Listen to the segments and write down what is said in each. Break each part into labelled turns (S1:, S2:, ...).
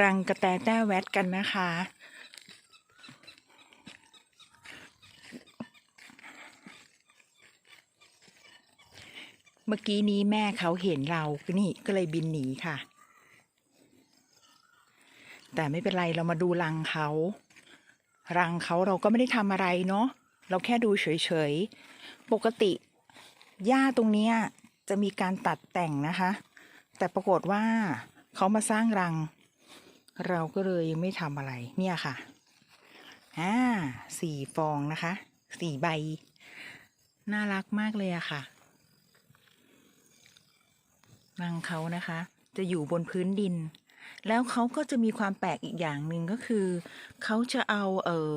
S1: รังกระแตแต้แวดกันนะคะ เมื่อกี้นี้แม่เขาเห็นเรานี่ก็เลยบินหนีค่ะ แต่ไม่เป็นไรเรามาดูรังเขา รังเขาเราก็ไม่ได้ทำอะไรเนาะเราแค่ดูเฉยๆ ปกติหญ้าตรงนี้จะมีการตัดแต่งนะคะ แต่ปรากฏว่าเขามาสร้างรัง เราก็เลยไม่ทำอะไรเนี่ยค่ะอ่าสี่ฟองนะคะสี่ใบ น่ารักมากเลยอะค่ะรังเขานะคะ จะอยู่บนพื้นดิน แล้วเขาก็จะมีความแปลกอีกอย่างหนึ่งก็คือ เขาจะเอาเออ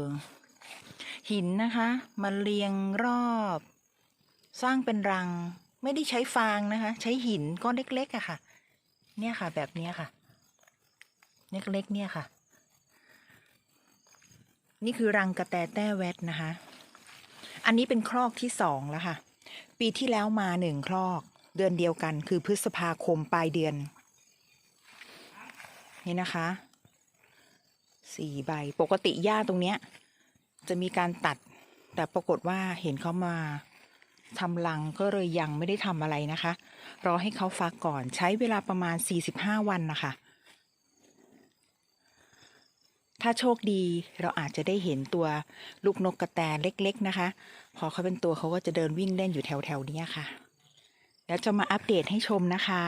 S1: หินนะคะมาเรียงรอบ สร้างเป็นรัง ไม่ได้ใช้ฟางนะคะ ใช้หินก้อนเล็กๆอะค่ะ เนี่ยค่ะ แบบนี้ค่ะ เล็กๆเนี่ยค่ะ นี่คือรังกระแตแต้แวดนะคะ อันนี้เป็นครอกที่สองแล้วค่ะ ปีที่แล้วมาหนึ่งครอก เดือนเดียวกัน คือพฤษภาคมปลายเดือน นี่นะคะสี่ใบ ปกติหญ้าตรงเนี้ย จะมีการตัด แต่ปรากฏว่าเห็นเขามาทำรังก็เลยยังไม่ได้ทำอะไรนะคะ รอให้เขาฟักก่อนใช้เวลาประมาณ 45 วันนะคะ ถ้าโชคดีเราอาจจะได้เห็นตัวลูกนกกระแตเล็ก ๆนะคะ พอเขาเป็นตัวเขาก็จะเดินวิ่งเล่นอยู่แถวๆนี้ค่ะ แล้วจะมาอัปเดตให้ชมนะคะ